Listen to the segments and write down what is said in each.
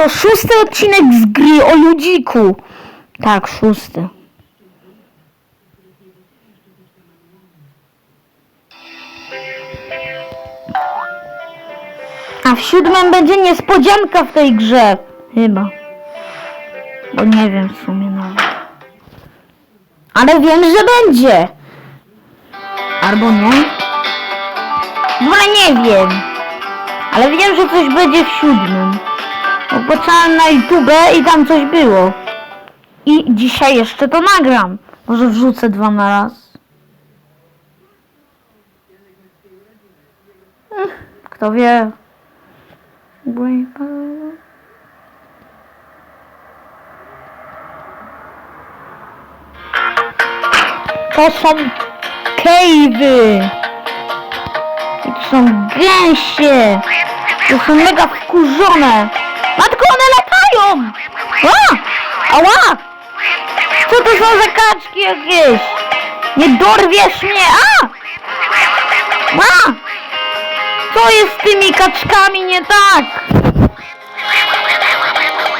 To szósty odcinek z gry o ludziku. Tak, szósty. A w siódmym będzie niespodzianka w tej grze. Chyba. Bo nie wiem w sumie nawet. Ale wiem, że będzie. Albo nie. No nie wiem. Ale wiem, że coś będzie w siódmym. Patrzałem na YouTube i tam coś było. I dzisiaj jeszcze to nagram. Może wrzucę dwa na raz. Kto wie. To są cave'y. To są gęsie. To są mega wkurzone. Matko, one latają! A! Ała! Co to są za kaczki jakieś? Nie dorwiesz mnie! A! A! Co jest z tymi kaczkami nie tak?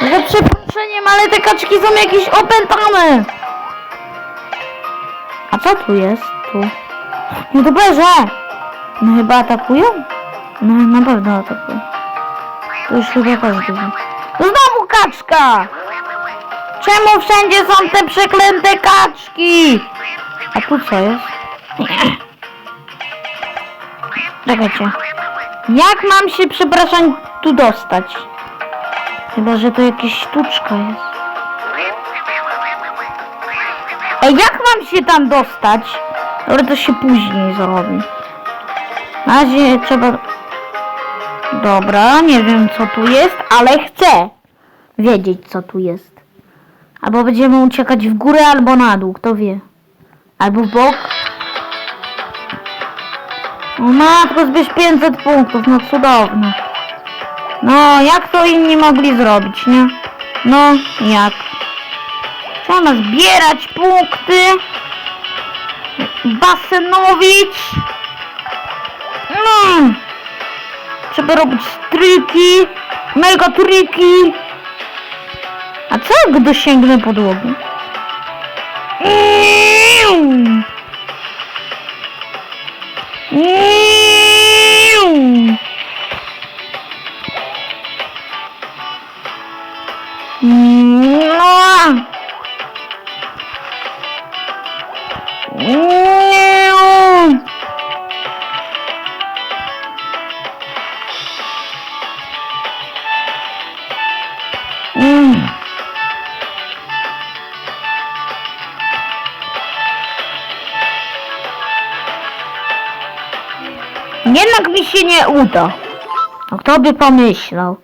Za przeproszeniem, ale te kaczki są jakieś opętane. A co tu jest? Tu. YouTuberze! No chyba atakują? No na pewno atakują. Każdy wie. No Znowu kaczka! Czemu wszędzie są te przeklęte kaczki? A tu co jest? Nie. Czekajcie. Jak mam się, przepraszam, tu dostać? Chyba, że to jakieś sztuczka jest. Ej, jak mam się tam dostać? Ale to się później zrobi. Na razie trzeba... Dobra, nie wiem co tu jest, ale chcę wiedzieć co tu jest. Albo będziemy uciekać w górę, albo na dół, kto wie. Albo w bok. O matko, zbierz 500 punktów, no cudowne. No, jak to inni mogli zrobić, nie? No, jak? Trzeba zbierać punkty. Basenowicz. Trzeba robić triki. Mega triki. A co jak dosięgnę podłogi? No. Się nie uda. No kto by pomyślał?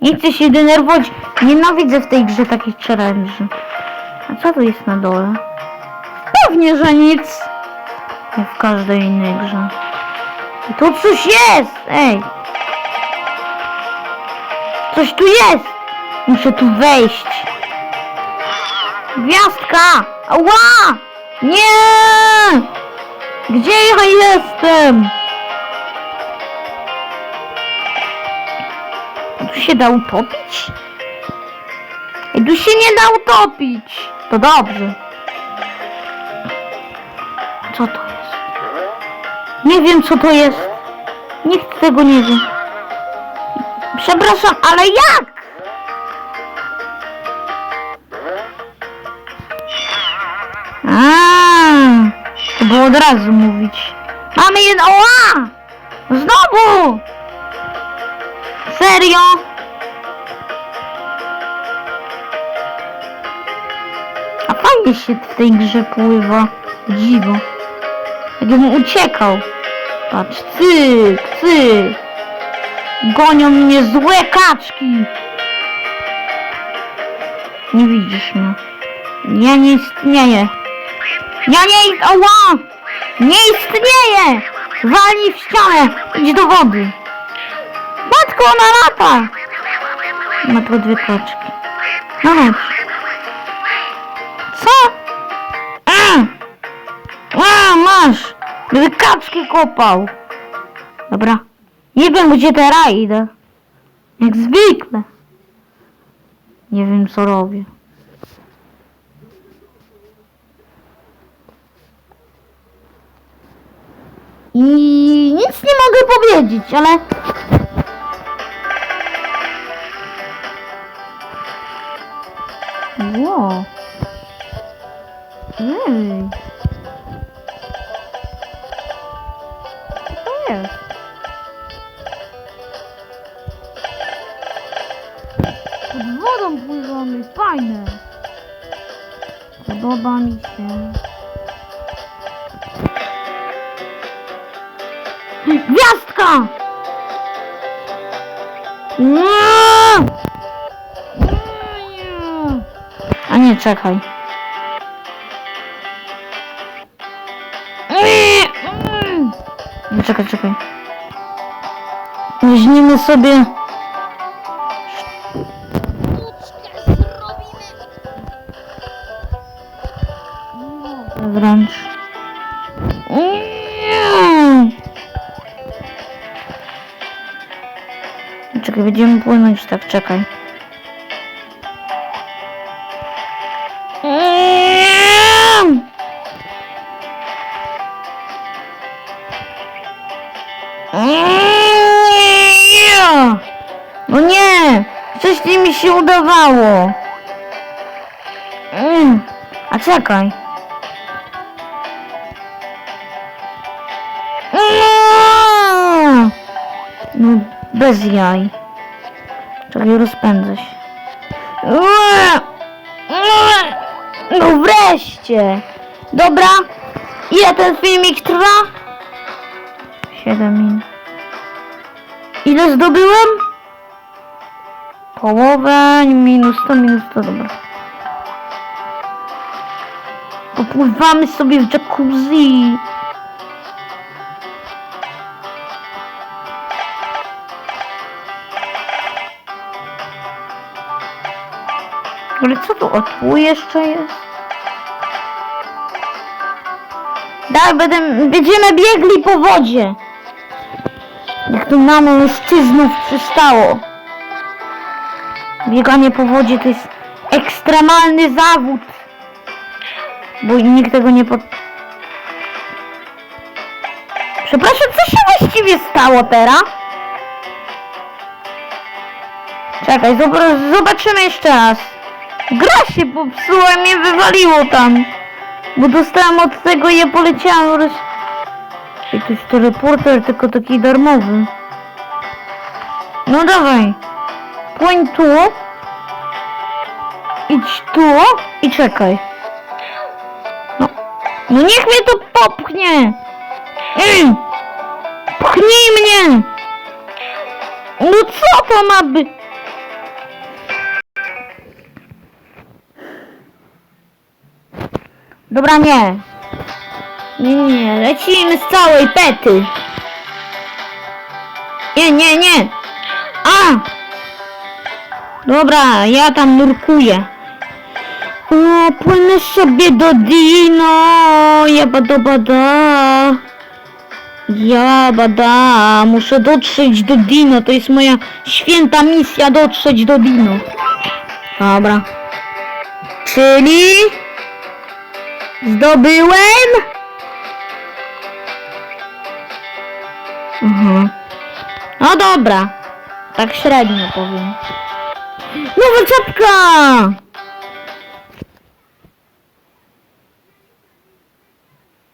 Nie chcę się denerwować. Nienawidzę w tej grze takich challenge'y. A co tu jest na dole? Pewnie, że nic. Jak w każdej innej grze. I tu coś jest! Ej! Coś tu jest! Muszę tu wejść. Gwiazdka! Ała! Nie! Gdzie ja jestem? Tu się da utopić? Ej, tu się nie da utopić. To dobrze. Co to jest? Nie wiem co to jest. Nikt tego nie wie. Przepraszam, ale jak? A, to było od razu mówić. Mamy jedno. Oła! Znowu! Serio? A fajnie się w tej grze pływa. Dziwo. Jakbym uciekał. Patrz, cyk, cyk. Gonią mnie złe kaczki. Nie widzisz mnie. Ja nie istnieję. Ja nie. Ała! Nie istnieję! Walnij w ścianę! Idź do wody. Matko, ona lata! Ma tylko dwie kaczki. No chodź. Co? A! Masz! Będę kaczki kopał. Dobra. Nie wiem, gdzie teraz idę. Jak zwykle. Nie wiem, co robię. I nic nie mogę powiedzieć, ale... Ło. Ej. Co to jest? Pod wodą pływamy, fajne. Podoba mi się. Gwiazdka! Nie! A nie, czekaj. Nie, czekaj, czekaj. Weźmiemy sobie... Czekaj, będziemy płynąć tak, czekaj. No nie! Wcześniej mi się udawało. A czekaj. No bez jaj. Czekaj, rozpędzę się. No wreszcie! Dobra. Ile ten filmik trwa? 7 minut. Ile zdobyłem? Połowę, minus 100, minus 100, dobra. Popływamy sobie w jacuzzi. Ale co tu o tu jeszcze jest? Tak, będę, będziemy biegli po wodzie. Jak to na mężczyznów przystało. Bieganie po wodzie to jest ekstremalny zawód. Bo nikt tego nie pod... Przepraszam, co się właściwie stało teraz? Czekaj, zob- zobaczymy jeszcze raz. Gra się popsuła i mnie wywaliło tam. Bo dostałem od tego i ja poleciałem. roz- I to jest teleporter, tylko taki darmowy. No dawaj. Płyń tu. Idź tu i czekaj. No, no niech mnie to popchnie. Mm. Pchnij mnie. No co to ma być? Dobra, nie. Nie, nie, lecimy z całej pety. Nie, nie, nie. A! Dobra, ja tam nurkuję. O, płynę sobie do Dino. Jabadobada. Jabada. Muszę dotrzeć do Dino. To jest moja święta misja dotrzeć do Dino. Dobra. Czyli... Zdobyłem? Mhm. No dobra. Tak średnio powiem. Nowa czapka!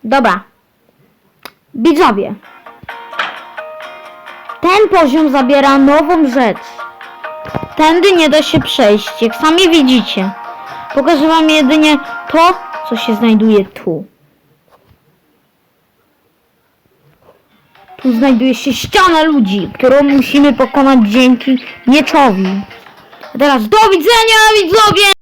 Dobra. Widzowie. Ten poziom zabiera nową rzecz. Tędy nie da się przejść, jak sami widzicie. Pokażę wam jedynie to, co się znajduje tu. Tu znajduje się ściana ludzi, którą musimy pokonać dzięki mieczowi. A teraz do widzenia widzowie!